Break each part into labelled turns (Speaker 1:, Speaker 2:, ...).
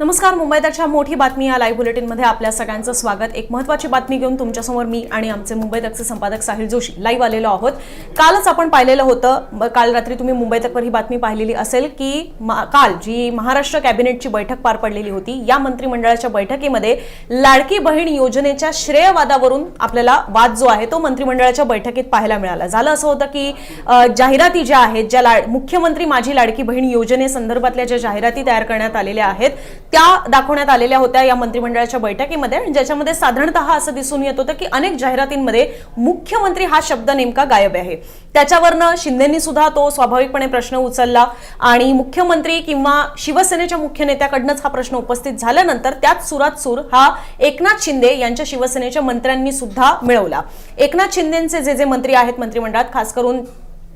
Speaker 1: नमस्कार मुंबईतच्या मोठी बातमी या लाईव्ह बुलेटिनमध्ये आपल्या सगळ्यांचं स्वागत. एक महत्त्वाची बातमी घेऊन तुमच्यासमोर मी आणि आमचे मुंबई तकचे संपादक साहिल जोशी लाईव्ह आलेलो आहोत. कालच आपण पाहिलेलं होतं काल रात्री तुम्ही मुंबई तकवर ही बातमी पाहिलेली असेल की काल जी महाराष्ट्र कॅबिनेटची बैठक पार पडलेली होती या मंत्रिमंडळाच्या बैठकीमध्ये लाडकी बहीण योजनेच्या श्रेयवादावरून आपल्याला वाद जो आहे तो मंत्रिमंडळाच्या बैठकीत पाहायला मिळाला. झालं असं होतं की जाहिराती ज्या आहेत ज्या मुख्यमंत्री माझी लाडकी बहीण योजनेसंदर्भातल्या ज्या जाहिराती तयार करण्यात आलेल्या आहेत त्या दाखवण्यात आलेल्या होत्या या मंत्रिमंडळाच्या बैठकीमध्ये. आणि ज्याच्यामध्ये साधारणतः असं दिसून येत होतं की अनेक जाहिरातींमध्ये मुख्यमंत्री हा शब्द नेमका गायब आहे. त्याच्यावरनं शिंदेनी सुद्धा तो स्वाभाविकपणे प्रश्न उचलला आणि मुख्यमंत्री किंवा शिवसेनेच्या मुख्य नेत्याकडनंच हा प्रश्न उपस्थित झाल्यानंतर त्याच सुरात सूर हा एकनाथ शिंदे यांच्या शिवसेनेच्या मंत्र्यांनी सुद्धा मिळवला. एकनाथ शिंदेचे जे जे मंत्री आहेत मंत्रिमंडळात खास करून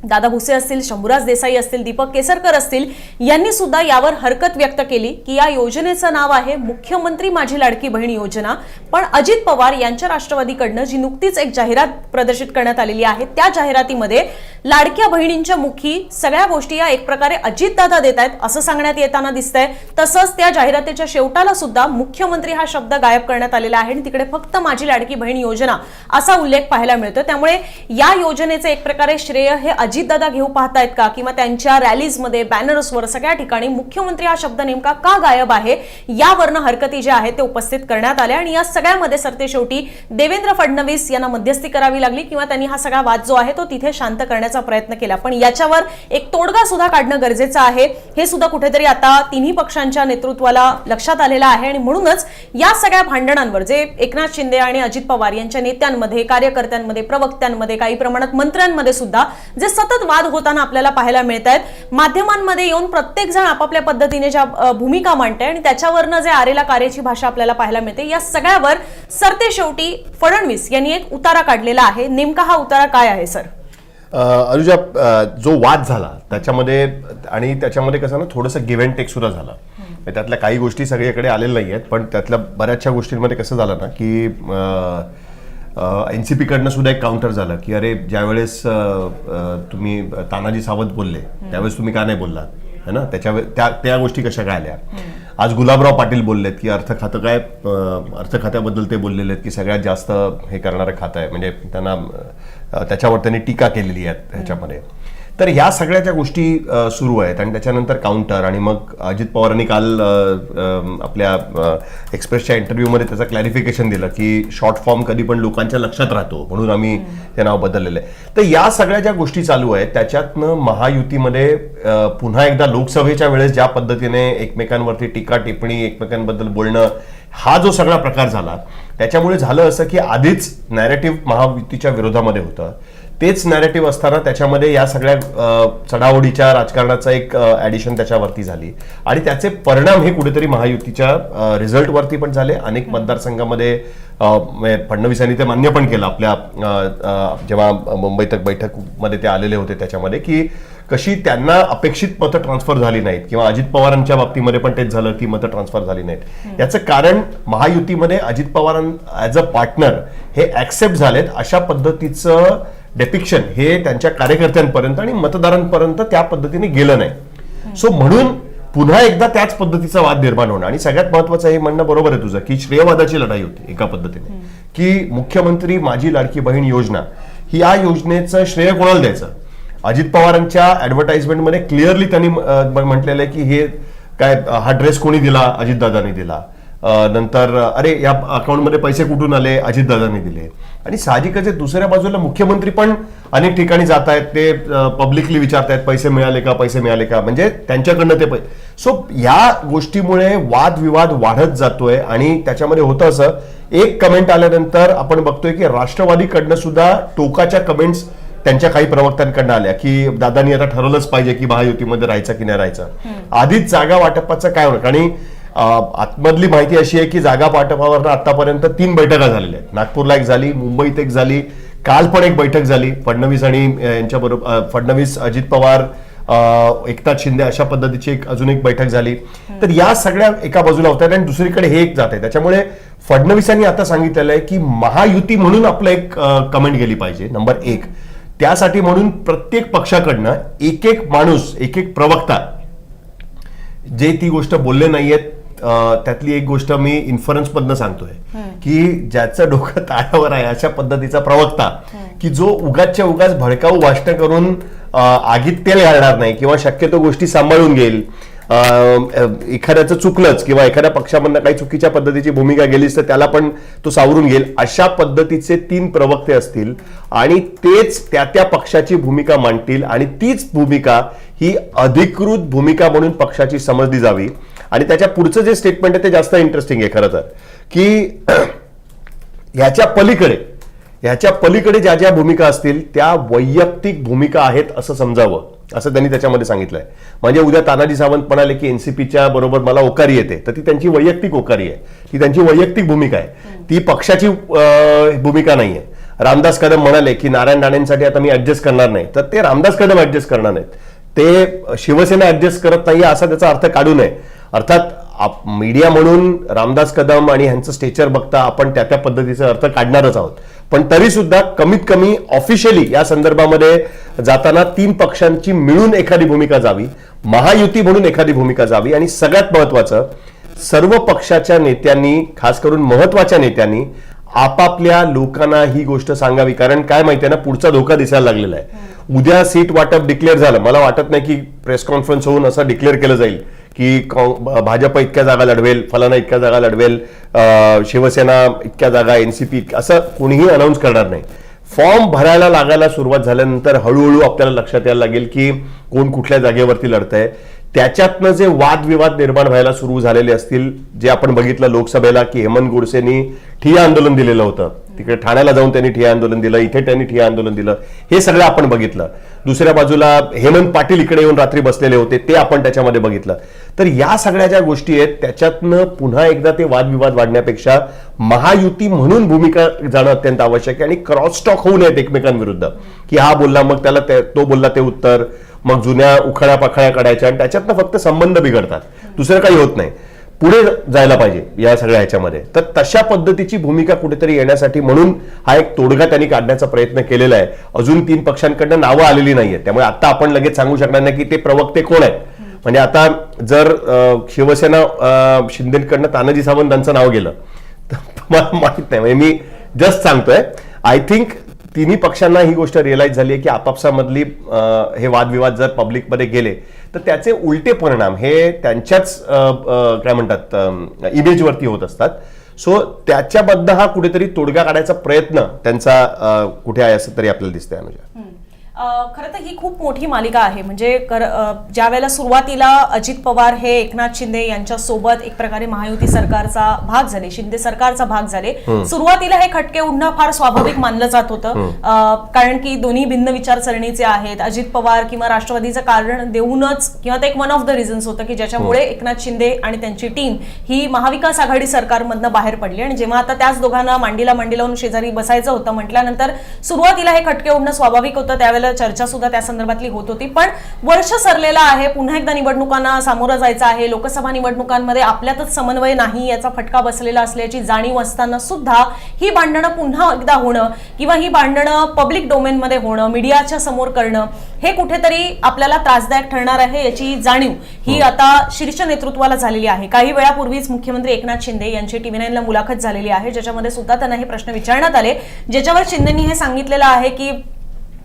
Speaker 1: दादा भुसे असतील शंभूराज देसाई असतील दीपक केसरकर असतील यांनी सुद्धा यावर हरकत व्यक्त केली की या योजनेचं नाव आहे मुख्यमंत्री माझी लाडकी बहीण योजना. पण अजित पवार यांच्या राष्ट्रवादीकडनं जी नुकतीच एक जाहिरात प्रदर्शित करण्यात आलेली आहे त्या जाहिरातीमध्ये लाडक्या बहिणींच्या मुखी सगळ्या गोष्टी या एक प्रकारे अजितदादा देत आहेत असं सांगण्यात येताना दिसतंय. तसंच त्या जाहिरातीच्या शेवटाला सुद्धा मुख्यमंत्री हा शब्द गायब करण्यात आलेला आहे आणि तिकडे फक्त माझी लाडकी बहीण योजना असा उल्लेख पाहायला मिळतो त्यामुळे या योजनेचे एक प्रकारे श्रेय हे अजितदादा घेऊ पाहतायत का? किंवा त्यांच्या रॅलीजमध्ये बॅनर्सवर सगळ्या ठिकाणी मुख्यमंत्री हा शब्द नेमका का गायब आहे? यावरनं हरकती ज्या आहेत ते उपस्थित करण्यात आल्या आणि या सगळ्यामध्ये सरते शेवटी देवेंद्र फडणवीस यांना मध्यस्थी करावी लागली किंवा त्यांनी हा सगळा वाद जो आहे तो तिथे शांत करण्याचा प्रयत्न केला. पण याच्यावर एक तोडगा सुद्धा काढणं गरजेचं आहे. हे सुद्धा कुठेतरी आता तिन्ही पक्षांच्या नेतृत्वाला लक्षात आलेलं आहे आणि म्हणूनच या सगळ्या भांडणांवर जे एकनाथ शिंदे आणि अजित पवार यांच्या नेत्यांमध्ये कार्यकर्त्यांमध्ये प्रवक्त्यांमध्ये काही प्रमाणात मंत्र्यांमध्ये सुद्धा जे सतत वाद होताना आपल्याला पाहायला मिळत आहेत माध्यमांमध्ये येऊन प्रत्येक जण आपापल्या पद्धतीने ज्या भूमिका मांडते आणि त्याच्यावरनं जे आरेला कार्याची भाषा आपल्याला पाहायला मिळते या सगळ्यावर सरते शेवटी फडणवीस यांनी एक उतारा काढलेला आहे. नेमका हा उतारा काय आहे सर?
Speaker 2: अनुजा जो वाद झाला त्याच्यामध्ये आणि त्याच्यामध्ये कसं ना थोडंसं गिव्ह अँड टेक सुद्धा झाला. म्हणजे त्यातल्या काही गोष्टी सगळीकडे आलेल्या नाही आहेत पण त्यातल्या बऱ्याचशा गोष्टींमध्ये कसं झालं ना की एन सी पीकडनं सुद्धा एक काउंटर झालं की अरे ज्यावेळेस तुम्ही तानाजी सावंत बोलले त्यावेळेस तुम्ही का नाही बोललात? है ना? त्याच्या त्या त्या गोष्टी कशा काय आल्या? आज गुलाबराव पाटील बोललेत की अर्थ खातं काय अर्थ खात्याबद्दल ते बोललेले आहेत की सगळ्यात जास्त हे करणारं खातं आहे. म्हणजे त्यांना त्याच्यावर त्यांनी टीका केलेली आहे ह्याच्यामध्ये. तर ह्या सगळ्या ज्या गोष्टी सुरू आहेत आणि त्याच्यानंतर काउंटर आणि मग अजित पवारांनी काल आपल्या एक्सप्रेसच्या इंटरव्ह्यूमध्ये त्याचं क्लॅरिफिकेशन दिलं की शॉर्ट फॉर्म कधी पण लोकांच्या लक्षात राहतो म्हणून आम्ही ते नाव बदललेलं आहे. तर या सगळ्या ज्या गोष्टी चालू आहेत त्याच्यातनं महायुतीमध्ये पुन्हा एकदा लोकसभेच्या वेळेस ज्या पद्धतीने एकमेकांवरती टीका टिप्पणी एकमेकांबद्दल बोलणं हा जो सगळा प्रकार झाला त्याच्यामुळे झालं असं की आधीच नॅरेटिव्ह महायुतीच्या विरोधामध्ये होतं. तेच नॅरेटिव्ह असताना त्याच्यामध्ये या सगळ्या अ, चढाओढीच्या राजकारणाचं एक ऍडिशन त्याच्यावरती झाली. आणि त्याचे परिणाम हे कुठेतरी महायुतीच्या रिझल्टवरती पण झाले. अनेक मतदारसंघामध्ये म्हणजे फडणवीसांनी ते मान्य पण केलं. आपल्या जेव्हा मुंबई तक बैठकमध्ये ते आलेले होते त्याच्यामध्ये की कशी त्यांना अपेक्षित मतं ट्रान्सफर झाली नाहीत किंवा अजित पवारांच्या बाबतीमध्ये पण तेच झालं की मतं ट्रान्सफर झाली नाहीत. याचं कारण महायुतीमध्ये अजित पवारां ॲज अ पार्टनर हे ऍक्सेप्ट झालेत अशा पद्धतीचं डेपिक्शन हे त्यांच्या कार्यकर्त्यांपर्यंत आणि मतदारांपर्यंत त्या पद्धतीने गेलं नाही. सो म्हणून पुन्हा एकदा त्याच पद्धतीचा वाद निर्माण होणं आणि सगळ्यात महत्वाचं हे म्हणणं बरोबर आहे तुझं की श्रेयवादाची लढाई होती एका पद्धतीने. की मुख्यमंत्री माझी लाडकी बहीण योजना ही या योजनेचं श्रेय कोणाला द्यायचं? अजित पवारांच्या ऍडव्हर्टाइजमेंटमध्ये क्लिअरली त्यांनी म्हटलेलं आहे की हे काय हा ड्रेस कोणी दिला? अजितदादांनी दिला. नंतर अरे या अकाउंटमध्ये पैसे कुठून आले? अजितदादांनी दिले. आणि साहजिकच दुसऱ्या बाजूला मुख्यमंत्री पण अनेक ठिकाणी जात आहेत ते पब्लिकली विचारतायत पैसे मिळाले का पैसे मिळाले का? म्हणजे त्यांच्याकडनं ते पैसे सो या गोष्टीमुळे वादविवाद वाढत जातोय आणि त्याच्यामध्ये होतं असं एक कमेंट आल्यानंतर आपण बघतोय की राष्ट्रवादीकडनं सुद्धा टोकाच्या कमेंट्स त्यांच्या काही प्रवक्त्यांकडनं आल्या की दादांनी आता ठरवलंच पाहिजे की महायुतीमध्ये राहायचं की नाही राहायचं. आधीच जागा वाटपाचं काय होणार? आणि आतमधली माहिती अशी आहे की जागा वाटपावर आतापर्यंत तीन बैठका झालेल्या आहेत. नागपूरला एक झाली मुंबईत एक झाली काल पण एक बैठक झाली. फडणवीस आणि यांच्या बरोबर फडणवीस अजित पवार एकनाथ शिंदे अशा पद्धतीची एक अजून एक बैठक झाली. तर या सगळ्या एका बाजूला होत्या आणि दुसरीकडे हे एक जात आहे. त्याच्यामुळे फडणवीसांनी आता सांगितलेलं आहे की महायुती म्हणून आपलं एक कमेंट गेली पाहिजे. नंबर एक. त्यासाठी म्हणून प्रत्येक पक्षाकडनं एक एक माणूस एक एक प्रवक्ता जे ती गोष्ट बोलले नाहीयेत त्यातली एक गोष्ट मी इन्फरन्स मधनं सांगतोय की ज्याचं डोकं ताळ्यावर आहे अशा पद्धतीचा प्रवक्ता की जो उगाचच्या उगाच भडकाऊ भाषण करून आगीत तेल घालणार नाही किंवा शक्यतो गोष्टी सांभाळून घेईल एखाद्याचं चुकलंच किंवा एखाद्या पक्षामधनं काही चुकीच्या पद्धतीची भूमिका गेलीच तर त्याला पण तो सावरून घेईल. अशा पद्धतीचे तीन प्रवक्ते असतील आणि तेच त्या त्या पक्षाची भूमिका मांडतील आणि तीच भूमिका ही अधिकृत भूमिका म्हणून पक्षाची समजली जावी. आणि त्याच्या पुढचं जे स्टेटमेंट आहे ते जास्त इंटरेस्टिंग आहे खरं तर. की ह्याच्या पलीकडे ह्याच्या पलीकडे ज्या ज्या भूमिका असतील त्या वैयक्तिक भूमिका आहेत असं समजावं. असं त्यांनी त्याच्यामध्ये सांगितलंय. म्हणजे उद्या तानाजी सावंत म्हणाले की एनसीपीच्या बरोबर मला ओकारी येते. तर ती त्यांची वैयक्तिक ओकारी आहे. ती त्यांची वैयक्तिक भूमिका आहे. ती पक्षाची भूमिका नाही आहे रामदास कदम म्हणाले की नारायण राणेंसाठी आता मी ऍडजस्ट करणार नाही. तर ते रामदास कदम ऍडजस्ट करणार नाहीत. ते शिवसेना ऍडजस्ट करत नाही असा त्याचा अर्थ काढू नये. अर्थात मीडिया म्हणून रामदास कदम आणि ह्यांचं स्टेचर बघता आपण त्या त्या पद्धतीचा अर्थ काढणारच आहोत. पण तरी सुद्धा कमीत कमी ऑफिशियली या संदर्भामध्ये जाताना तीन पक्षांची मिळून एखादी भूमिका जावी महायुती म्हणून एखादी भूमिका जावी आणि सगळ्यात महत्वाचं सर्व पक्षाच्या नेत्यांनी खास करून महत्त्वाच्या नेत्यांनी आपापल्या लोकांना ही गोष्ट सांगावी. कारण काय माहितीये ना पुढचा धोका दिसायला लागलेला आहे. उद्या सीट वाटप डिक्लेअर झालं. मला वाटत नाही की प्रेस कॉन्फरन्स होऊन असं डिक्लेअर केलं जाईल. की भाजप इतक्या जागा लढवेल फलाना इतक्या जागा लढवेल शिवसेना इतक्या जागा एनसीपी असं कोणीही अनाऊन्स करणार नाही. फॉर्म भरायला लागायला सुरुवात झाल्यानंतर हळूहळू आपल्याला लक्षात यायला लागेल की कोण कुठल्या जागेवरती लढतंय. त्याच्यातनं जे वादविवाद निर्माण व्हायला सुरू झालेले असतील जे आपण बघितलं लोकसभेला की हेमंत गोडसेनी ठिय आंदोलन दिलेलं होतं. तिकडे ठाण्याला जाऊन त्यांनी ठिय्या आंदोलन दिलं इथे त्यांनी ठिया आंदोलन दिलं. हे सगळं आपण बघितलं. दुसऱ्या बाजूला हेमंत पाटील इकडे येऊन रात्री बसलेले होते ते आपण त्याच्यामध्ये बघितलं. तर या सगळ्या ज्या गोष्टी आहेत त्याच्यातनं पुन्हा एकदा ते वादविवाद वाढण्यापेक्षा महायुती म्हणून भूमिका जाणं अत्यंत आवश्यक आहे आणि क्रॉस होऊ नयेत एकमेकांविरुद्ध. की हा बोलला मग त्याला तो बोलला ते उत्तर मग जुन्या उखळ्या पाखळ्या काढायच्या आणि त्याच्यातनं फक्त संबंध बिघडतात. दुसरं काही होत नाही. पुढे जायला पाहिजे या सगळ्या ह्याच्यामध्ये. तर तशा पद्धतीची भूमिका कुठेतरी येण्यासाठी म्हणून हा एक तोडगा त्यांनी काढण्याचा प्रयत्न केलेला आहे. अजून तीन पक्षांकडनं नावं आलेली नाहीये त्यामुळे आता आपण लगेच सांगू शकणार नाही की ते प्रवक्ते कोण आहेत. म्हणजे आता जर शिवसेना शिंदेकडनं तानाजी सावंतांचं नाव गेलं तर मला माहीत नाही. म्हणजे मी जस्ट सांगतोय आय थिंक तिन्ही पक्षांना ही गोष्ट रिअलाइज झाली आहे की आपापसामधली हे वादविवाद जर पब्लिकमध्ये गेले तर त्याचे उलटे परिणाम हे त्यांच्याच काय म्हणतात इमेजवरती होत असतात. सो त्याच्याबद्दल हा कुठेतरी तोडगा काढायचा प्रयत्न त्यांचा कुठे आहे असं तरी आपल्याला दिसतंय अनुजा.
Speaker 1: खरं तर ही खूप मोठी मालिका आहे. म्हणजे कर ज्या वेळेला सुरुवातीला अजित पवार हे एकनाथ शिंदे यांच्या सोबत एक प्रकारे महायुती सरकारचा भाग झाले शिंदे सरकारचा भाग झाले सुरुवातीला हे खटके उडणं फार स्वाभाविक मानलं जात होतं. कारण की दोन्ही भिन्न विचारसरणीचे आहेत. अजित पवार किंवा राष्ट्रवादीचं कारण देऊनच किंवा ते एक वन ऑफ द रिझन्स होतं की ज्याच्यामुळे एकनाथ शिंदे आणि त्यांची टीम ही महाविकास आघाडी सरकारमधनं बाहेर पडली. आणि जेव्हा आता त्याच दोघांना मांडीला मांडी लावून शेजारी बसायचं होतं म्हटल्यानंतर सुरुवातीला हे खटके उडणं स्वाभाविक होतं. त्यावेळेला चर्चा सुद्धा त्या संदर्भातली होत होती. पण वर्ष सरलेलं आहे. पुन्हा एकदा निवडणुकांना सामोरं जायचं आहे. लोकसभा निवडणुकांमध्ये आपल्यातच समन्वय नाही याचा फटका बसलेला असल्याची जाणीव असताना सुद्धा ही भांडणं पुन्हा एकदा होणं किंवा ही भांडणं पब्लिक डोमेनमध्ये होणं मीडियाच्या समोर करणं हे कुठेतरी आपल्याला त्रासदायक ठरणार आहे याची जाणीव ही आता शीर्ष नेतृत्वाला झालेली आहे. काही वेळापूर्वीच मुख्यमंत्री एकनाथ शिंदे यांची टीव्ही नाईनला मुलाखत झालेली आहे. ज्याच्यामध्ये सुद्धा त्यांना हे प्रश्न विचारण्यात आले. ज्याच्यावर शिंदेनी हे सांगितलेलं आहे की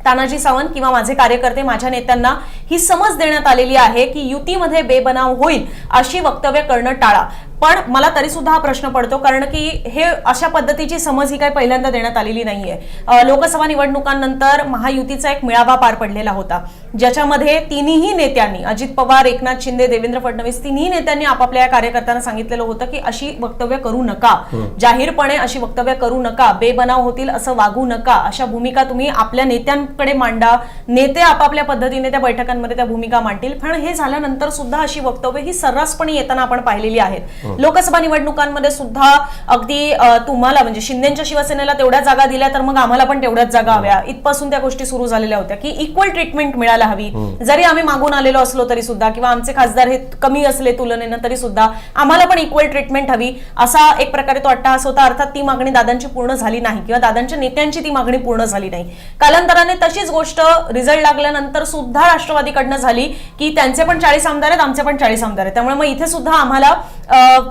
Speaker 1: तानाजी सावंत किंवा माझे कार्यकर्ते माझ्या नेत्यांना ही समज देण्यात आलेली आहे की युतीमध्ये बेबनाव होईल अशी वक्तव्य करणं टाळा. पण मला तरी सुद्धा हा प्रश्न पडतो कारण की हे अशा पद्धतीची समज ही काही पहिल्यांदा देण्यात आलेली नाहीये. लोकसभा निवडणुकांनंतर महायुतीचा एक मेळावा पार पडलेला होता ज्याच्यामध्ये तिन्ही नेत्यांनी अजित पवार एकनाथ शिंदे देवेंद्र फडणवीस तिन्ही नेत्यांनी आपापल्या या कार्यकर्त्यांना सांगितलेलं होतं की अशी वक्तव्य करू नका. जाहीरपणे अशी वक्तव्य करू नका बेबनाव होतील असं वागू नका अशा भूमिका तुम्ही आपल्या नेत्यांकडे मांडा नेते आपापल्या पद्धतीने त्या बैठकांमध्ये त्या भूमिका मांडतील. पण हे झाल्यानंतर सुद्धा अशी वक्तव्य ही सर्रासपणे येताना आपण पाहिलेली आहेत. लोकसभा निवडणुकांमध्ये सुद्धा अगदी तुम्हाला म्हणजे शिंदेच्या शिवसेनेला तेवढ्या जागा दिल्या तर मग आम्हाला पण तेवढ्याच जागा हव्या. इथपासून त्या गोष्टी सुरू झालेल्या होत्या की इक्वल ट्रीटमेंट मिळायला हवी. जरी आम्ही मागून आलेलो असलो तरी सुद्धा किंवा आमचे खासदार हे कमी असले तुलनेनं तरी सुद्धा आम्हाला पण इक्वल ट्रीटमेंट हवी. असा एक प्रकारे तो अट्टहास होता. अर्थात ती मागणी दादांची पूर्ण झाली नाही किंवा दादांच्या नेत्यांची ती मागणी पूर्ण झाली नाही. कालांतराने तशीच गोष्ट रिझल्ट लागल्यानंतर सुद्धा राष्ट्रवादीकडनं झाली की त्यांचे पण चाळीस आमदार आहेत आमचे पण चाळीस आमदार आहेत. त्यामुळे मग इथे सुद्धा आम्हाला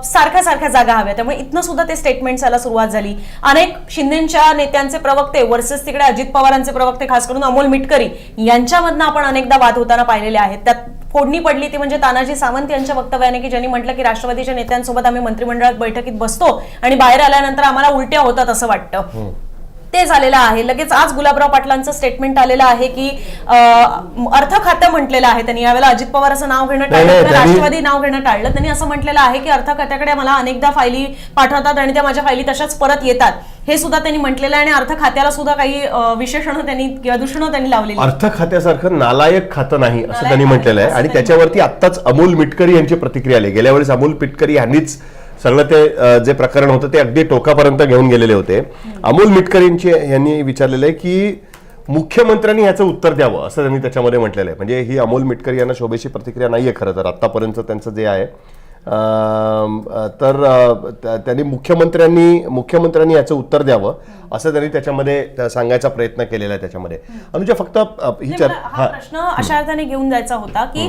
Speaker 1: सारख्या सारख्या जागा हव्या. त्यामुळे इथनं सुद्धा ते स्टेटमेंट यायला सुरुवात झाली. अनेक शिंदेच्या नेत्यांचे प्रवक्ते वर्सेस तिकडे अजित पवारांचे प्रवक्ते खास करून अमोल मिटकरी यांच्यामधनं आपण अनेकदा वाद होताना पाहिलेले आहेत. त्यात फोडणी पडली ती म्हणजे तानाजी सावंत यांच्या वक्तव्याने की ज्यांनी म्हटलं की राष्ट्रवादीच्या नेत्यांसोबत आम्ही मंत्रिमंडळात बैठकीत बसतो आणि बाहेर आल्यानंतर आम्हाला उलट्या होतात असं वाटतं. ते झालेलं आहे. लगेच आज गुलाबराव पाटलांचं स्टेटमेंट आलेलं आहे की अर्थ खातं म्हटलेलं आहे त्यांनी. यावेळेला अजित पवार असं नाव घेणं टाळलं राष्ट्रवादी नाव घेणं टाळलं. त्यांनी असं म्हटलेलं आहे की अर्थ खात्याकडे मला अनेकदा फायली पाठवतात आणि त्या माझ्या फायली तशाच परत येतात. हे सुद्धा त्यांनी म्हटलेलं आहे आणि अर्थ खात्याला सुद्धा काही विशेषणं त्यांनी किंवा दूषणं त्यांनी लावलेली आहेत.
Speaker 2: अर्थ खात्यासारखं नालायक खातं नाही असं त्यांनी म्हटलेलं आहे. आणि त्याच्यावरती आत्ताच अमोल मिटकरी यांची प्रतिक्रिया आली. गेल्या वेळेस अमोल मिटकरी यांनीच सगळं ते जे प्रकरण होतं ते अगदी टोकापर्यंत घेऊन गेलेले होते. अमोल मिटकरींची यांनी विचारलेलं आहे की मुख्यमंत्र्यांनी ह्याचं उत्तर द्यावं असं त्यांनी त्याच्यामध्ये म्हटलेलं आहे. म्हणजे ही अमोल मिटकरी यांना शोभेची प्रतिक्रिया नाहीये खरं तर. आतापर्यंत त्यांचं जे आहे तर त्यांनी मुख्यमंत्र्यांनी मुख्यमंत्र्यांनी याचं उत्तर द्यावं असं त्यांनी त्याच्यामध्ये त्या सांगायचा प्रयत्न केलेला आहे त्याच्यामध्ये. अनुजा फक्त अ, ही
Speaker 1: हा प्रश्न अशा अर्थाने घेऊन जायचा होता की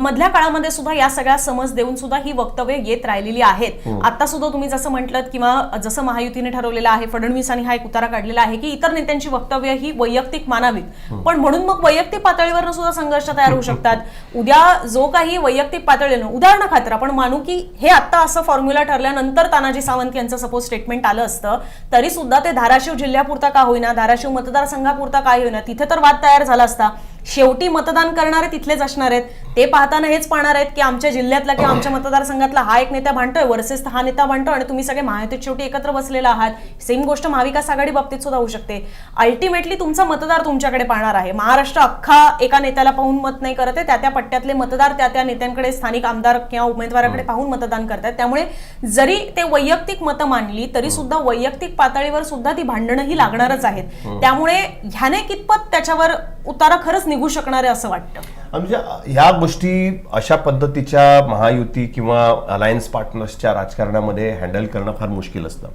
Speaker 1: मधल्या काळामध्ये सुद्धा या सगळ्या समज देऊन सुद्धा ही वक्तव्य येत राहिलेली आहेत. आता सुद्धा तुम्ही जसं म्हटलं किंवा जसं महायुतीने ठरवलेलं आहे फडणवीसांनी हा एक उतारा काढलेला आहे की इतर नेत्यांची वक्तव्य ही वैयक्तिक मानावीत. पण म्हणून मग वैयक्तिक पातळीवर सुद्धा संघर्ष तयार होऊ शकतात. उद्या जो काही वैयक्तिक पातळीनं उदाहरण खातर आपण मानू की हे आत्ता असं फॉर्म्युला ठरल्यानंतर तानाजी सावंत यांचं सपोज स्टेटमेंट आलं असतं तरी सुद्धा ते धाराशिव जिल्ह्यापुरता का होईना धाराशिव मतदारसंघापुरता काय होईना तिथे तर वाद तयार झाला असता. शेवटी मतदान करणारे तिथलेच असणार आहेत. ते पाहताना हेच पाहणार आहेत की आमच्या जिल्ह्यातला किंवा आमच्या मतदारसंघातला हा एक नेता भांडतोय वर्सेस हा नेता भांडतो आणि तुम्ही सगळे महायुतीत शेवटी एकत्र बसलेला आहात. सेम गोष्ट महाविकास आघाडी बाबतीत सुद्धा होऊ शकते. अल्टिमेटली तुमचा मतदार तुमच्याकडे पाहणार आहे. महाराष्ट्र अख्खा एका नेत्याला पाहून मत नाही करत आहे. त्या त्या पट्ट्यातले मतदार त्या त्या नेत्यांकडे स्थानिक आमदार किंवा उमेदवाराकडे पाहून मतदान करतात. त्यामुळे जरी ते वैयक्तिक मतं मांडली तरी सुद्धा वैयक्तिक पातळीवर सुद्धा ती भांडणं ही लागणारच आहेत. त्यामुळे ह्याने कितपत त्याच्यावर उतारा खरंच निघू शकणार आहे असं वाटतं?
Speaker 2: म्हणजे ह्या गोष्टी अशा पद्धतीच्या महायुती किंवा अलायन्स पार्टनर्सच्या राजकारणामध्ये हँडल करणं फार मुश्किल असतं.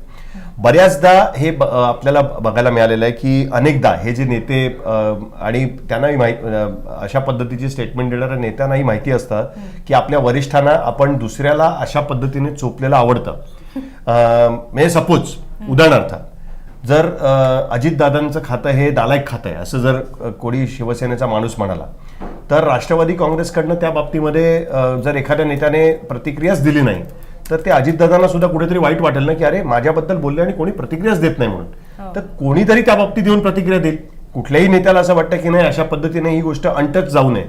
Speaker 2: बऱ्याचदा हे आपल्याला बघायला मिळालेलं आहे की अनेकदा हे जे नेते आणि त्यांनाही माहिती अशा पद्धतीची स्टेटमेंट देणाऱ्या नेत्यांनाही माहिती असतं की आपल्या वरिष्ठांना आपण दुसऱ्याला अशा पद्धतीने चोपलेलं आवडतं. म्हणजे सपोज उदाहरणार्थ जर अजितदादांचं खातं हे दालायक खातं आहे असं जर कोणी शिवसेनेचा माणूस म्हणाला तर राष्ट्रवादी काँग्रेसकडनं त्या बाबतीमध्ये जर एखाद्या नेत्याने प्रतिक्रियाच दिली नाही तर ते अजितदादांना सुद्धा कुठेतरी वाईट वाटेल ना की अरे माझ्याबद्दल बोलले आणि कोणी प्रतिक्रियाच देत नाही म्हणून. तर कोणीतरी त्या बाबतीत येऊन प्रतिक्रिया देईल. कुठल्याही नेत्याला असं वाटतं की नाही अशा पद्धतीने ही गोष्ट अंटच जाऊ नये.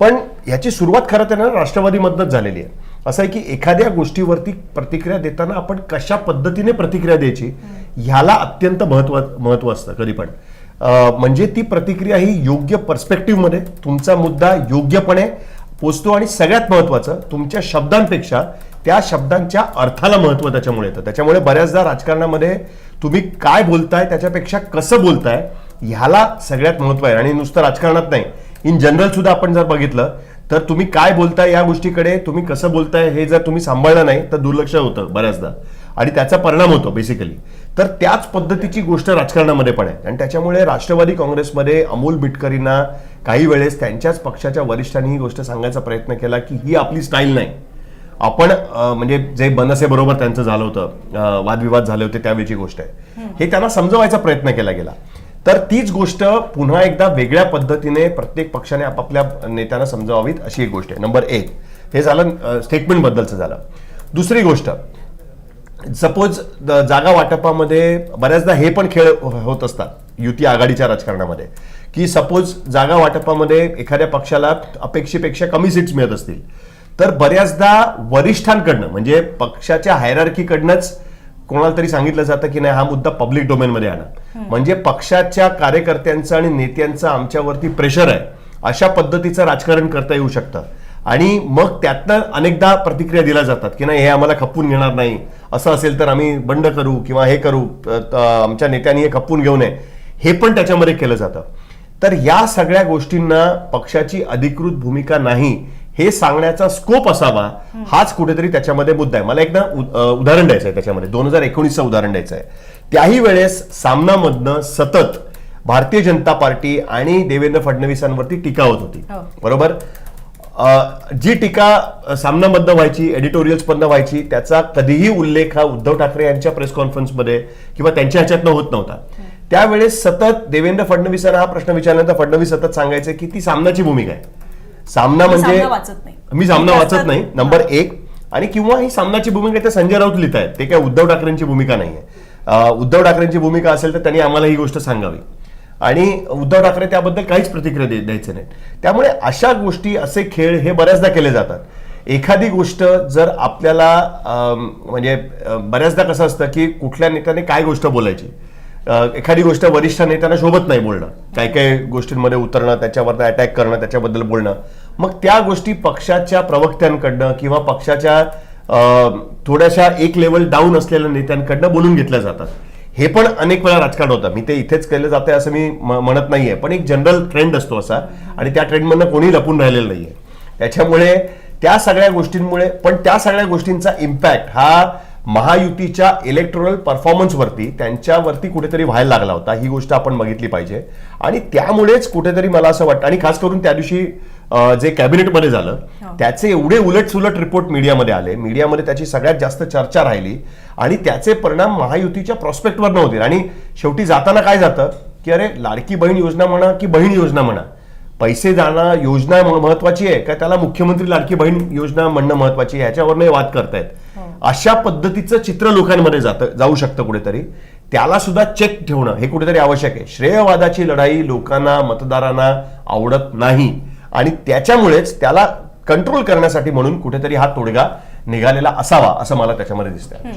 Speaker 2: पण याची सुरुवात खरं तर राष्ट्रवादीमधनच झालेली आहे. असं आहे की एखाद्या गोष्टीवरती प्रतिक्रिया देताना आपण कशा पद्धतीने प्रतिक्रिया द्यायची ह्याला अत्यंत महत्त्व महत्त्व असतं कधी पण. म्हणजे ती प्रतिक्रिया ही योग्य पर्स्पेक्टिव्हमध्ये तुमचा मुद्दा योग्यपणे पोचतो आणि सगळ्यात महत्वाचं तुमच्या शब्दांपेक्षा त्या शब्दांच्या अर्थाला महत्त्व त्याच्यामुळे येतं. त्याच्यामुळे बऱ्याचदा राजकारणामध्ये तुम्ही काय बोलताय त्याच्यापेक्षा कसं बोलताय ह्याला सगळ्यात महत्त्व आहे. आणि नुसतं राजकारणात नाही. इन जनरल सुद्धा आपण जर बघितलं तर तुम्ही काय बोलताय या गोष्टीकडे तुम्ही कसं बोलताय हे जर तुम्ही सांभाळलं नाही तर दुर्लक्ष होतं बऱ्याचदा. आणि त्याचा परिणाम होतो बेसिकली तर त्याच पद्धतीची गोष्ट राजकारणामध्ये पण आहे. आणि त्याच्यामुळे राष्ट्रवादी काँग्रेसमध्ये अमोल बिटकरींना काही वेळेस त्यांच्याच पक्षाच्या वरिष्ठांनी ही गोष्ट सांगायचा प्रयत्न केला की ही आपली स्टाईल नाही. आपण म्हणजे जे बनसे बरोबर त्यांचं झालं होतं वादविवाद झाले होते त्यावेळची गोष्ट आहे. हे त्यांना समजवायचा प्रयत्न केला गेला. तर तीच गोष्ट पुन्हा एकदा वेगळ्या पद्धतीने प्रत्येक पक्षाने आपापल्या नेत्यांना समजावीत अशी एक गोष्ट आहे. नंबर एक हे झालं स्टेटमेंट बद्दलचं झालं. दुसरी गोष्ट सपोज जागा वाटपामध्ये बऱ्याचदा हे पण खेळ होत असतात युती आघाडीच्या राजकारणामध्ये. की सपोज जागा वाटपामध्ये एखाद्या पक्षाला अपेक्षेपेक्षा कमी सीट्स मिळत असतील. तर बऱ्याचदा वरिष्ठांकडनं म्हणजे पक्षाच्या हायरार्कीकडनंच कोणाला तरी सांगितलं जातं की नाही हा मुद्दा पब्लिक डोमेनमध्ये आणा. म्हणजे पक्षाच्या कार्यकर्त्यांचं आणि नेत्यांचं आमच्यावरती प्रेशर आहे. अशा पद्धतीचं राजकारण करता येऊ शकतं. आणि मग त्यातनं अनेकदा प्रतिक्रिया दिल्या जातात की नाही हे आम्हाला खपवून घेणार नाही. असं असेल तर आम्ही बंड करू किंवा हे करू आमच्या नेत्यांनी हे खपवून घेऊ नये. हे पण त्याच्यामध्ये केलं जातं. तर या सगळ्या गोष्टींना पक्षाची अधिकृत भूमिका नाही. हे सांगण्याचा स्कोप असावा हाच कुठेतरी त्याच्यामध्ये मुद्दा आहे. मला एक ना उ- अ, उदाहरण द्यायचं आहे त्याच्यामध्ये. दोन हजार एकोणीसचं उदाहरण द्यायचं आहे त्याही वेळेस सामनामधनं सतत भारतीय जनता पार्टी आणि देवेंद्र फडणवीसांवरती टीका होत होती.
Speaker 1: हो.
Speaker 2: बरोबर? जी टीका सामनामधनं व्हायची एडिटोरियल्समधनं व्हायची त्याचा कधीही उल्लेख हा उद्धव ठाकरे यांच्या प्रेस कॉन्फरन्समध्ये किंवा त्यांच्या ह्याच्यातनं होत नव्हता. त्यावेळेस सतत देवेंद्र फडणवीसांना हा प्रश्न विचारल्यानंतर फडणवीस सतत सांगायचे की ती सामनाची भूमिका आहे. सामना म्हणजे
Speaker 1: नाही.
Speaker 2: मी सामना वाचत नाही. नंबर एक. आणि किंवा ही सामनाची भूमिका ते संजय राऊत लिहित आहेत. ते काय उद्धव ठाकरेंची भूमिका नाहीये. अ, उद्धव ठाकरेंची भूमिका असेल तर त्यांनी आम्हाला ही गोष्ट सांगावी. आणि उद्धव ठाकरे त्याबद्दल काहीच प्रतिक्रिया द्यायचे नाहीत. त्यामुळे अशा गोष्टी असे खेळ हे बऱ्याचदा केले जातात. एखादी गोष्ट जर आपल्याला म्हणजे बऱ्याचदा कसं असतं की कुठल्या नेत्याने काय गोष्ट बोलायची? एखादी गोष्ट वरिष्ठ नेत्यांना शोभत नाही बोलणं. काही काही गोष्टींमध्ये उतरणं त्याच्यावर अटॅक करणं त्याच्याबद्दल बोलणं. मग त्या गोष्टी पक्षाच्या प्रवक्त्यांकडनं किंवा पक्षाच्या थोड्याशा एक लेवल डाऊन असलेल्या नेत्यांकडनं बोलून घेतल्या जातात. हे पण अनेक वेळा राजकारण होतं. मी ते इथेच केलं जाते असं मी म्हणत नाहीये. पण एक जनरल ट्रेंड असतो असा आणि त्या ट्रेंडमधनं कोणी लपून राहिलेलं नाहीये. त्याच्यामुळे त्या सगळ्या गोष्टींमुळे पण त्या सगळ्या गोष्टींचा इम्पॅक्ट हा महायुतीच्या इलेक्ट्रोरल परफॉर्मन्सवरती त्यांच्यावरती कुठेतरी व्हायला लागला होता. ही गोष्ट आपण बघितली पाहिजे. आणि त्यामुळेच कुठेतरी मला असं वाटतं आणि खास करून त्या दिवशी जे कॅबिनेटमध्ये झालं त्याचे एवढे उलट सुलट रिपोर्ट मीडियामध्ये आले. मीडियामध्ये त्याची सगळ्यात जास्त चर्चा राहिली. आणि त्याचे परिणाम महायुतीच्या प्रॉस्पेक्टवर नव्हते आणि शेवटी जाताना काय जातं? की अरे लाडकी बहीण योजना म्हणा की बहीण योजना म्हणा. पैसे जाणं योजना महत्वाची आहे. का त्याला मुख्यमंत्री लाडकी बहीण योजना म्हणणं महत्वाची आहे? ह्याच्यावर वाद करतायत. अशा पद्धतीचं चित्र लोकांमध्ये जातं जाऊ शकतं कुठेतरी. त्याला सुद्धा चेक ठेवणं हे कुठेतरी आवश्यक आहे. श्रेयवादाची लढाई लोकांना मतदारांना आवडत नाही. आणि त्याच्यामुळेच त्याला कंट्रोल करण्यासाठी म्हणून कुठेतरी हा तोडगा निघालेला असावा असं मला त्याच्यामध्ये दिसतंय.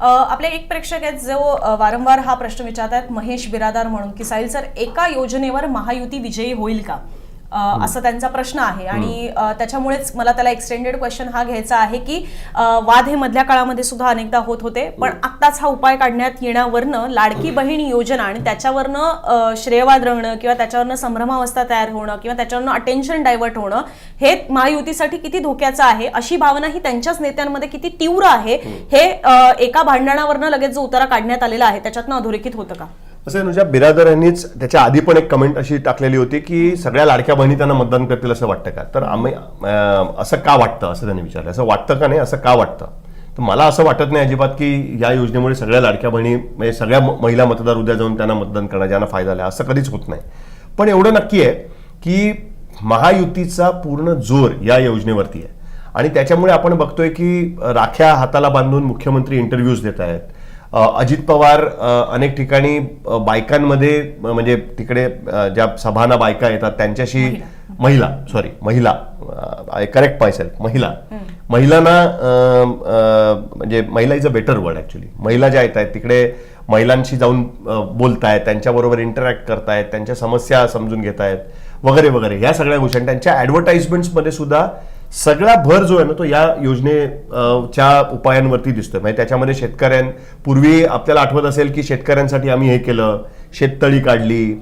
Speaker 1: आपले एक प्रेक्षक आहेत जो वारंवार हा प्रश्न विचारतात महेश बिरादार म्हणून की साहिल सर एका योजनेवर महायुती विजयी होईल का? असा त्यांचा प्रश्न आहे. आणि त्याच्यामुळेच मला त्याला एक्सटेंडेड क्वेश्चन हा घ्यायचा आहे की वाद हे मधल्या काळामध्ये सुद्धा अनेकदा होत होते. पण आत्ताच हा उपाय काढण्यात येण्यावरनं लाडकी बहीण योजना आणि त्याच्यावरनं श्रेयवाद रंगणं किंवा त्याच्यावरनं संभ्रमावस्था तयार होणं किंवा त्याच्यावरनं अटेन्शन डायव्हर्ट होणं हे महायुतीसाठी किती धोक्याचं आहे अशी भावना ही त्यांच्याच नेत्यांमध्ये किती तीव्र आहे हे एका भांडणावरनं लगेच जो उतारा काढण्यात आलेला आहे त्याच्यातनं अधोरेखित होतं का?
Speaker 2: असं आहे, नुजा बिरादर यांनीच त्याच्या आधी पण एक कमेंट अशी टाकलेली होती की सगळ्या लाडक्या बहिणी त्यांना मतदान करतील असं वाटतं का? तर आम्ही असं का वाटतं? असं त्यांनी विचारलं. असं वाटतं का नाही? असं का वाटतं? तर मला असं वाटत नाही अजिबात की या योजनेमुळे सगळ्या लाडक्या बहिणी म्हणजे सगळ्या महिला मतदार उद्या जाऊन त्यांना मतदान करणं ज्यांना फायदा झाला असं कधीच होत नाही. पण एवढं नक्की आहे की महायुतीचा पूर्ण जोर या योजनेवरती आहे. आणि त्याच्यामुळे आपण बघतोय की राख्या हाताला बांधून मुख्यमंत्री इंटरव्ह्यूज देत आहेत. अजित पवार अनेक ठिकाणी बायकांमध्ये म्हणजे तिकडे ज्या सभाना बायका येतात त्यांच्याशी महिला. सॉरी महिला आय करेक्ट माय सेल्फ महिला. महिलांना म्हणजे महिला is a better word actually महिला ज्या येत आहेत तिकडे महिलांशी जाऊन बोलतायत त्यांच्याबरोबर इंटरॅक्ट करतायत त्यांच्या समस्या समजून घेत आहेत वगैरे वगैरे. ह्या सगळ्या गोष्टी त्यांच्या ॲडव्हर्टाइजमेंट्समध्ये सुद्धा सगळा भर जो आहे ना तो या योजनेच्या उपायांवरती दिसतोय. म्हणजे त्याच्यामध्ये शेतकऱ्यां पूर्वी आपल्याला आठवत असेल की शेतकऱ्यांसाठी आम्ही हे केलं. शेततळी काढली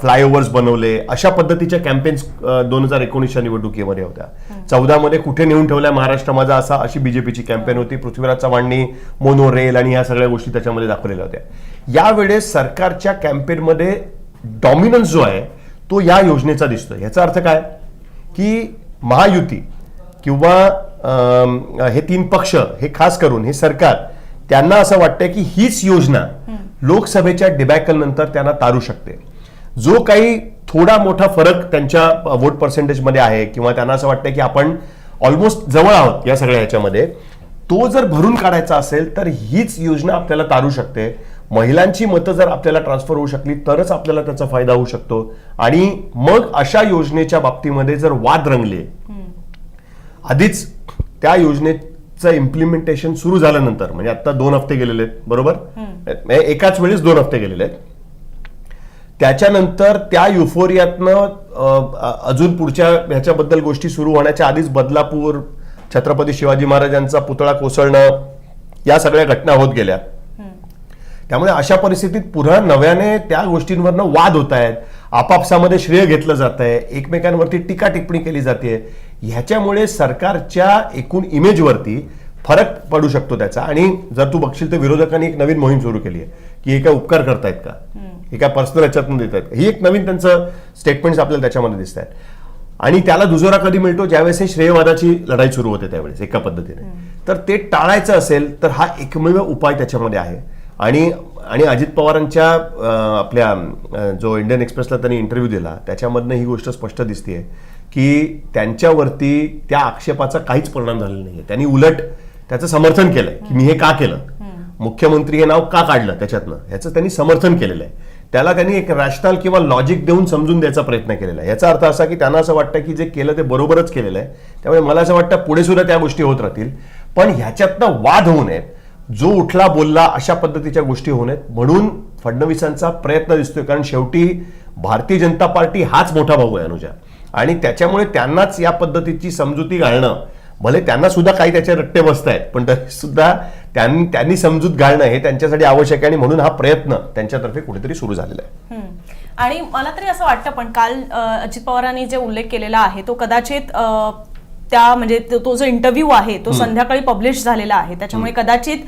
Speaker 2: फ्लायओव्हर्स बनवले. अशा पद्धतीच्या कॅम्पेन्स दोन हजार एकोणीसच्या निवडणुकीमध्ये होत्या. चौदामध्ये कुठे नेऊन ठेवल्या महाराष्ट्र माझा असा अशी बीजेपीची कॅम्पेन होती. पृथ्वीराज चव्हाणनी मोनो रेल आणि ह्या सगळ्या गोष्टी त्याच्यामध्ये दाखवलेल्या होत्या. यावेळेस सरकारच्या कॅम्पेनमध्ये डॉमिनन्स जो आहे तो या योजनेचा दिसतोय. याचा अर्थ काय? की महायुती किंवा हे तीन पक्ष हे खास करून हे सरकार त्यांना असं वाटतंय की हीच योजना लोकसभेच्या डिबॅकल नंतर त्यांना तारू शकते. जो काही थोडा मोठा फरक त्यांच्या वोट पर्सेंटेजमध्ये आहे किंवा त्यांना असं वाटतंय की आपण ऑलमोस्ट जवळ आहोत या सगळ्या ह्याच्यामध्ये तो जर भरून काढायचा असेल तर हीच योजना आपल्याला तारू शकते. महिलांची मतं जर आपल्याला ट्रान्सफर होऊ शकली तरच आपल्याला त्याचा फायदा होऊ शकतो. आणि मग अशा योजनेच्या बाबतीमध्ये जर वाद रंगले आधीच त्या योजनेचं इम्प्लिमेंटेशन सुरू झाल्यानंतर म्हणजे आता दोन हफ्ते गेलेले आहेत बरोबर? एकाच वेळेस दोन हफ्ते गेलेले आहेत. त्याच्यानंतर त्या युफोरियातनं अजून पुढच्या ह्याच्याबद्दल गोष्टी सुरू होण्याच्या आधीच बदलापूर छत्रपती शिवाजी महाराजांचा पुतळा कोसळणं या सगळ्या घटना होत गेल्या. त्यामुळे अशा परिस्थितीत पुन्हा नव्याने त्या गोष्टींवरनं वाद होत आहेत आपापसामध्ये श्रेय घेतलं जात आहे एकमेकांवरती टीका टिप्पणी केली जाते ह्याच्यामुळे सरकारच्या एकूण इमेजवरती फरक पडू शकतो त्याचा. आणि जर तू बघशील तर विरोधकांनी एक नवीन मोहीम सुरू केली आहे की हे काय उपकार करतायत का? हे काय पर्सनल याच्यातून देत आहेत ही एक नवीन त्यांचं स्टेटमेंट्स आपल्याला त्याच्यामध्ये दिसत आहेत आणि त्याला दुजोरा कधी मिळतो? ज्यावेळेस हे श्रेयवादाची लढाई सुरू होते त्यावेळेस एका पद्धतीने. तर ते टाळायचं असेल तर हा एकमेव उपाय त्याच्यामध्ये आहे. आणि आणि अजित पवारांच्या आपल्या जो इंडियन एक्सप्रेसला त्यांनी इंटरव्ह्यू दिला त्याच्यामधनं ही गोष्ट स्पष्ट दिसते की त्यांच्यावरती त्या आक्षेपाचा काहीच परिणाम झालेला नाहीये. त्यांनी उलट त्याचं समर्थन केलंय की मी हे का केलं? मुख्यमंत्री हे नाव का काढलं त्याच्यातनं? ह्याचं त्यांनी समर्थन केलेलं आहे. त्याला त्यांनी एक रॅशनल किंवा लॉजिक देऊन समजून द्यायचा प्रयत्न केलेला आहे. याचा अर्थ असा की त्यांना असं वाटतं की जे केलं ते बरोबरच केलेलं आहे. त्यामुळे मला असं वाटतं पुढे सुद्धा त्या गोष्टी होत राहतील. पण ह्याच्यातनं वाद होऊ नयेत. जो उठला बोलला अशा पद्धतीच्या गोष्टी होऊ नयेत. म्हणून फडणवीसांचा प्रयत्न दिसतोय कारण शेवटी भारतीय जनता पार्टी हाच मोठा भाऊ आहे अनुजा. आणि त्याच्यामुळे त्यांनाच या पद्धतीची समजुती घालणं भले त्यांना सुद्धा काही त्याचे रट्टे बसत आहेत पण तरी सुद्धा त्यांनी त्यांनी समजूत घालणं हे त्यांच्यासाठी आवश्यक आहे आणि म्हणून हा प्रयत्न त्यांच्यातर्फे कुठेतरी सुरू झालेला आहे.
Speaker 1: आणि मला तरी असं वाटतं पण काल अजित पवारांनी जे उल्लेख केलेला आहे तो कदाचित त्या म्हणजे तो- जो इंटरव्ह्यू आहे तो संध्याकाळी पब्लिश झालेला आहे. त्याच्यामुळे कदाचित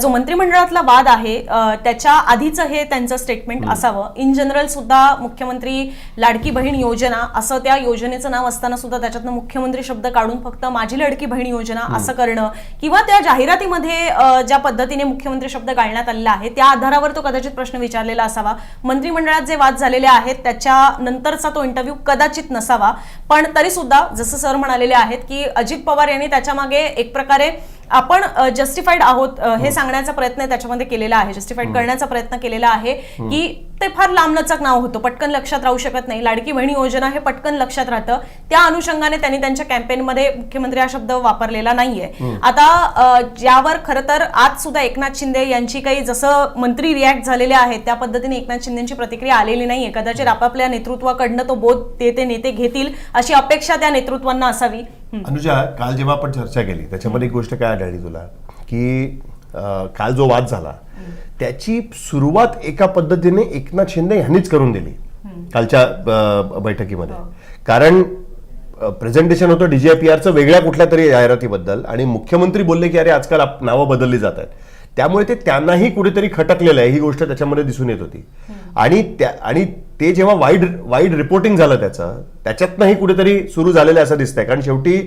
Speaker 1: जो मंत्रिमंडळातला वाद आहे त्याच्या आधीचं हे त्यांचं स्टेटमेंट असावं. इन जनरल सुद्धा मुख्यमंत्री लाडकी बहीण योजना असं त्या योजनेचं नाव असताना सुद्धा त्याच्यातनं मुख्यमंत्री शब्द काढून फक्त माझी लाडकी बहीण योजना असं करणं किंवा त्या जाहिरातीमध्ये ज्या पद्धतीने मुख्यमंत्री शब्द घालण्यात आलेला आहे त्या आधारावर तो कदाचित प्रश्न विचारलेला असावा. मंत्रिमंडळात जे वाद झालेले आहेत त्याच्या नंतरचा तो इंटरव्ह्यू कदाचित नसावा. पण तरी सुद्धा जसं सर म्हणालेले आहेत की अजित पवार यांनी त्याच्यामागे एक प्रकारे आपण जस्टिफाईड आहोत अ, हे सांगण्याचा प्रयत्न त्याच्यामध्ये केलेला आहे जस्टिफाईड करण्याचा प्रयत्न केलेला आहे की ते फार लांबलचक नाव होतं. पटकन लक्षात राहू शकत नाही. लाडकी बहीण योजना हे पटकन लक्षात राहतं. त्या अनुषंगाने त्यांनी त्यांच्या कॅम्पेनमध्ये मुख्यमंत्री हा शब्द वापरलेला नाहीये. आता ज्यावर खरं तर आज सुद्धा एकनाथ शिंदे यांची काही जसं मंत्री रिॲक्ट झालेले आहेत त्या पद्धतीने एकनाथ शिंदेची प्रतिक्रिया आलेली नाहीये. कदाचित आपापल्या नेतृत्वाकडनं तो बोध ते ते नेते घेतील अशी अपेक्षा त्या नेतृत्वांना असावी.
Speaker 2: अनुजा काल जेव्हा आपण चर्चा केली त्याच्यामध्ये एक गोष्ट काय आढळली तुला? की काल जो वाद झाला त्याची सुरुवात एका पद्धतीने एकनाथ शिंदे यांनीच करून दिली कालच्या बैठकीमध्ये. कारण प्रेझेंटेशन होतं डीजीआयपीआरचं वेगळ्या कुठल्या तरी जाहिरातीबद्दल आणि मुख्यमंत्री बोलले की अरे आजकाल नावं बदलली जात आहेत. त्यामुळे ते त्यांनाही कुठेतरी खटकलेलं आहे ही गोष्ट त्याच्यामध्ये दिसून येत होती. आणि त्या आणि ते जेव्हा वाईड वाईड रिपोर्टिंग झालं त्याचं त्याच्यातनंही कुठेतरी सुरू झालेलं आहे असं दिसतंय. कारण शेवटी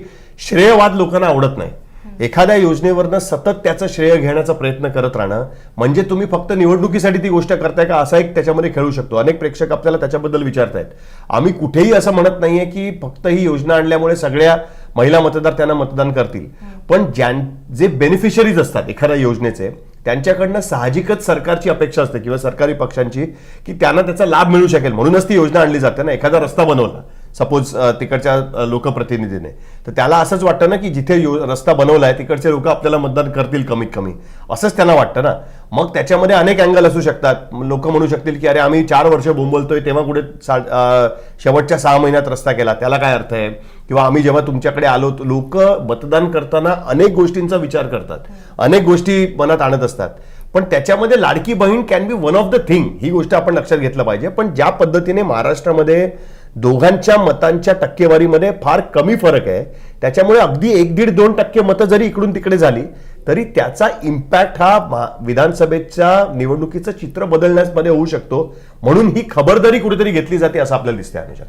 Speaker 2: श्रेयवाद लोकांना आवडत नाही. एखाद्या योजनेवरनं सतत त्याचं श्रेय घेण्याचा प्रयत्न करत राहणं म्हणजे तुम्ही फक्त निवडणुकीसाठी ती गोष्ट करताय का? असा एक त्याच्यामध्ये खेळू शकतो. अनेक प्रेक्षक आपल्याला त्याच्याबद्दल विचारतायत. आम्ही कुठेही असं म्हणत नाहीये की फक्त ही योजना आणल्यामुळे सगळ्या महिला मतदार त्यांना मतदान करतील. पण ज्यां जे बेनिफिशरीज असतात एखाद्या योजनेचे त्यांच्याकडनं साहजिकच सरकारची अपेक्षा असते किंवा सरकारी पक्षांची की त्यांना त्याचा लाभ मिळू शकेल. म्हणूनच ती योजना आणली जाते ना. एखादा रस्ता बनवला. सपोज तिकडच्या लोकप्रतिनिधीने. तर त्याला असंच वाटतं ना की जिथे यो- रस्ता बनवलाय तिकडचे लोक आपल्याला मतदान करतील कमीत कमी. असंच त्यांना वाटतं ना. मग त्याच्यामध्ये अनेक अँगल असू शकतात. लोक म्हणू शकतील की अरे आम्ही चार वर्ष बोंबलतोय तेव्हा कुठे सा- शेवटच्या सहा महिन्यात रस्ता केला. त्याला काय अर्थ आहे? किंवा आम्ही जेव्हा तुमच्याकडे आलो लोक मतदान करताना अनेक गोष्टींचा विचार करतात. अनेक गोष्टी मनात आणत असतात. पण त्याच्यामध्ये Ladki Bahin can be one of the thing ही गोष्ट आपण लक्षात घेतलं पाहिजे. पण ज्या पद्धतीने महाराष्ट्रामध्ये दोघांच्या मतांच्या टक्केवारीमध्ये फार कमी फरक आहे. त्याच्यामुळे अगदी एक दीड दोन टक्के मतं जरी इकडून तिकडे झाली तरी त्याचा इम्पॅक्ट हा विधानसभेच्या निवडणुकीचं चित्र बदलण्यामध्ये होऊ शकतो. म्हणून ही खबरदारी कुठेतरी घेतली जाते असं आपल्याला दिसते अनुजा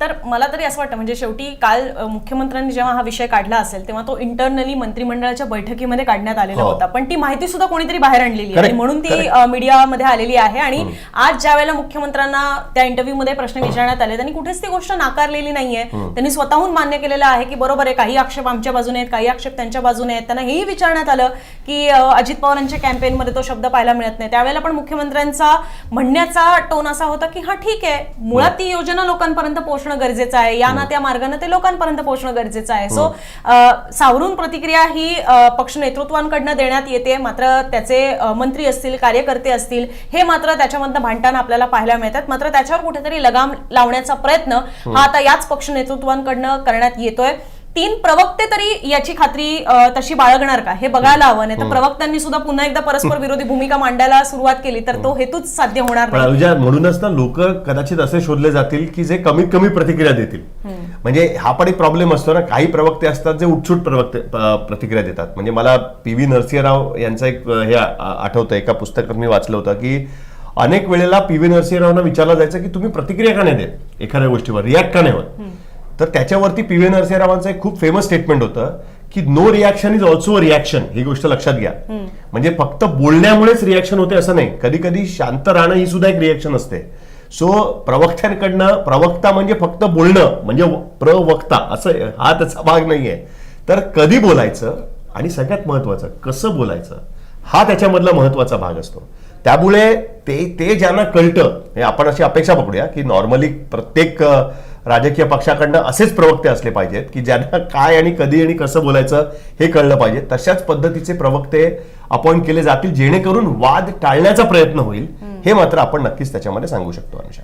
Speaker 1: तर मला तरी असं वाटतं म्हणजे शेवटी काल मुख्यमंत्र्यांनी जेव्हा हा विषय काढला असेल तेव्हा तो इंटरनली मंत्रिमंडळाच्या बैठकीमध्ये काढण्यात आलेला
Speaker 2: हो.
Speaker 1: होता. पण ती माहिती सुद्धा कोणीतरी बाहेर आणलेली आहे. म्हणून ती मीडियामध्ये आलेली आहे. आणि आज ज्या वेळेला मुख्यमंत्र्यांना त्या इंटरव्ह्यू मध्ये प्रश्न विचारण्यात आले त्यांनी कुठेच ती गोष्ट नाकारलेली नाहीये. त्यांनी स्वतःहून मान्य केलेलं आहे की बरोबर आहे काही आक्षेप आमच्या बाजूने आहेत काही आक्षेप त्यांच्या बाजूने आहेत. त्यांना हेही विचारण्यात आलं की अजित पवारांच्या कॅम्पेनमध्ये तो शब्द पाहायला मिळत नाही. त्यावेळेला पण मुख्यमंत्र्यांचा म्हणण्याचा टोन असा होता की हा ठीक आहे. मुळात ती योजना लोकांपर्यंत पोहोचणं गरजेचं आहे. या ना त्या मार्गाने ते लोकांपर्यंत पोहोचणं गरजेचं आहे. सो सावरून प्रतिक्रिया ही पक्ष नेतृत्वांकडनं देण्यात येते. मात्र त्याचे मंत्री असतील कार्यकर्ते असतील हे मात्र त्याच्यामधनं भांडताना आपल्याला पाहायला मिळतात. मात्र त्याच्यावर कुठेतरी लगाम लावण्याचा प्रयत्न हा आता याच पक्ष नेतृत्वांकडनं करण्यात येतोय. तीन प्रवक्ते तरी याची खात्री तशी बाळगणार का? हे बघायला हवं नाही तर प्रवक्त्यांनी सुद्धा पुन्हा एकदा परस्पर विरोधी भूमिका मांडायला सुरुवात केली तर तो हेतूच साध्य होणार नाही.
Speaker 2: म्हणूनच ना लोक कदाचित असे शोधले जातील की जे कमीत कमी प्रतिक्रिया देतील. म्हणजे हा पण एक प्रॉब्लेम असतो ना काही प्रवक्ते असतात जे उठसूट प्रवक्ते प्रतिक्रिया देतात. म्हणजे मला पी व्ही नरसिंहराव यांचं एक हे आठवतं एका पुस्तकात मी वाचलं होतं की अनेक वेळेला पी व्ही नरसिंहरावना विचारलं जायचं की तुम्ही प्रतिक्रिया का नाही देत? एखाद्या गोष्टीवर रिॲक्ट का नाही होत? तर त्याच्यावरती पी व्ही नरसिंहरावांचं एक खूप फेमस स्टेटमेंट होतं की no reaction is also a reaction ही गोष्ट लक्षात घ्या. म्हणजे फक्त बोलण्यामुळेच रिॲक्शन होते असं नाही. कधी कधी शांत राहणं ही सुद्धा एक रिॲक्शन असते. सो प्रवक्त्यांकडनं प्रवक्ता म्हणजे फक्त बोलणं म्हणजे प्रवक्ता असं हा त्याचा भाग नाहीये. तर कधी बोलायचं आणि सगळ्यात महत्वाचं कसं बोलायचं हा त्याच्यामधला महत्त्वाचा भाग असतो. त्यामुळे ते ते ज्यांना कळतं हे आपण अशी अपेक्षा पकडूया की नॉर्मली प्रत्येक राजकीय पक्षाकडनं असेच प्रवक्ते असले पाहिजेत की ज्यांना काय आणि कधी आणि कसं बोलायचं हे कळलं पाहिजे. तशाच पद्धतीचे प्रवक्ते अपॉइंट केले जातील जेणेकरून वाद टाळण्याचा प्रयत्न होईल. हे मात्र आपण नक्कीच त्याच्यामध्ये सांगू शकतो अनुषा.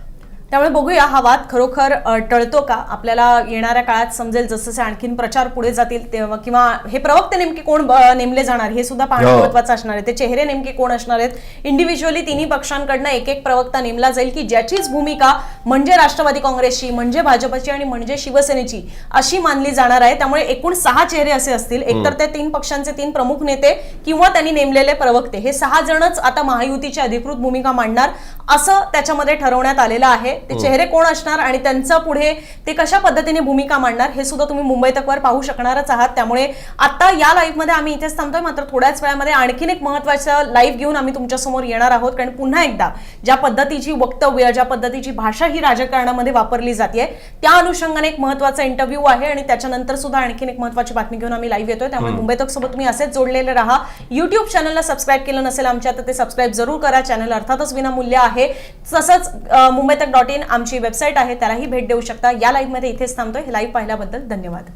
Speaker 1: त्यामुळे बघूया हा वाद खरोखर टळतो का? आपल्याला येणाऱ्या काळात समजेल जसं आणखीन प्रचार पुढे जातील तेव्हा किंवा हे प्रवक्ते नेमके कोण नेमले जाणार? हे सुद्धा पाहणं
Speaker 2: हो.
Speaker 1: महत्वाचं असणार आहे. ते चेहरे नेमके कोण असणार आहेत? इंडिव्हिज्युअली तिन्ही पक्षांकडनं एक एक प्रवक्ता नेमला जाईल की ज्याचीच भूमिका म्हणजे राष्ट्रवादी काँग्रेसची म्हणजे भाजपची आणि म्हणजे शिवसेनेची अशी मानली जाणार आहे. त्यामुळे एकूण सहा चेहरे असे असतील. एकतर ते तीन पक्षांचे तीन प्रमुख नेते किंवा त्यांनी नेमलेले प्रवक्ते. हे सहा जणच आता महायुतीची अधिकृत भूमिका मांडणार. असं त्याच्यामध्ये ठरवण्यात आलेलं आहे. ते चेहरे कोण असणार आणि त्यांचं पुढे ते कशा पद्धतीने भूमिका मांडणार हे सुद्धा तुम्ही मुंबई तकवर पाहू शकणारच आहात. त्यामुळे आता या लाईव्हमध्ये आम्ही इथेच थांबतोय. मात्र थोड्याच वेळामध्ये आणखीन एक महत्वाचं लाईव्ह घेऊन आम्ही तुमच्यासमोर येणार आहोत. कारण पुन्हा एकदा ज्या पद्धतीची वक्तव्य ज्या पद्धतीची भाषा ही राजकारणामध्ये वापरली जाते त्या अनुषंगाने एक महत्त्वाचा इंटरव्ह्यू आहे आणि त्याच्यानंतर सुद्धा आणखीन एक महत्वाची बातमी घेऊन आम्ही लाईव्ह येतोय. त्यामुळे मुंबई तक सोबत तुम्ही असेच जोडलेले राहा. युट्यूब चॅनलला सबस्क्राईब केलं नसेल आमच्या तर ते सबस्क्राईब जरूर करा. चॅनल अर्थातच विनामूल्य आहे. तसंच मुंबई तक डॉट इन आमची वेबसाईट आहे. त्यालाही भेट देऊ शकता. या लाईव्हमध्ये इथेच थांबतोय. हे लाईव्ह पाहिल्याबद्दल धन्यवाद.